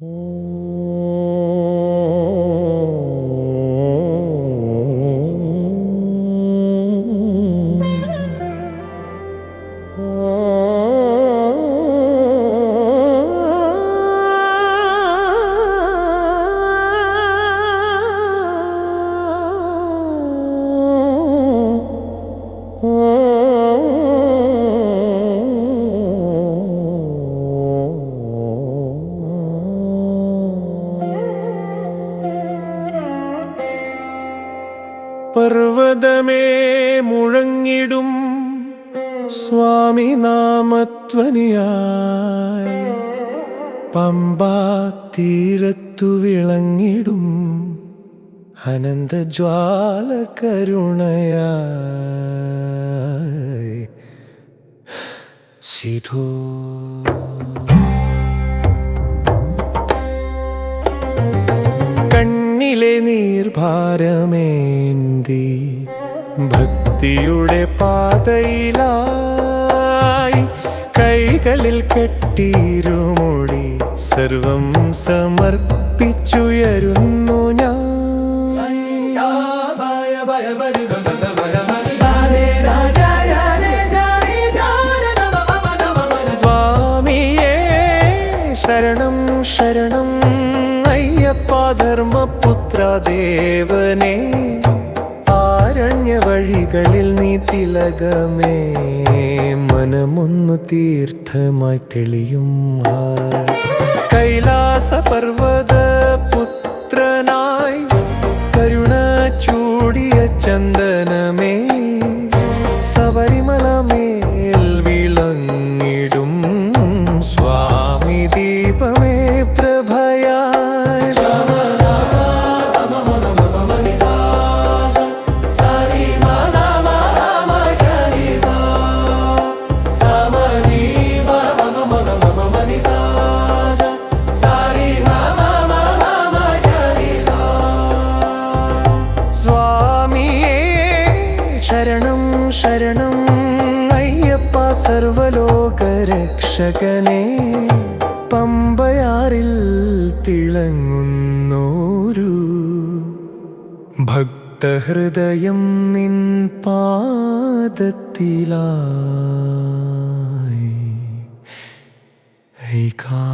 Mm. പർവതമേ മുഴങ്ങിടും സ്വാമി നാമധ്വനിയാൽ പമ്പാ തീരത്തു വിളങ്ങിടും അനന്തജ്വാല കരുണയായി സിധോ നീർഭാരമേന്തി ഭക്തിയുടെ പാതയിലായി കൈകളിൽ കെട്ടിരുമുടി സർവം സമർപ്പിച്ചുയരുന്നു ഞാൻ. ശരണം അയ്യപ്പ ദേവനെ ആരണ്യ വഴികളിൽ നീ തിലകമേ മനമൊന്നു തീർത്ഥമായി തെളിയും. കൈലാസ പർവത പുത്രനായി കരുണ ചൂടിയ ചന്ദനമേ ശരണം ശരണം അയ്യപ്പ സർവലോകരക്ഷകനെ പമ്പയാറിൽ തിളങ്ങുന്നോരു ഭക്തഹൃദയം നിൻ പാദത്തിലായി. ഐകാ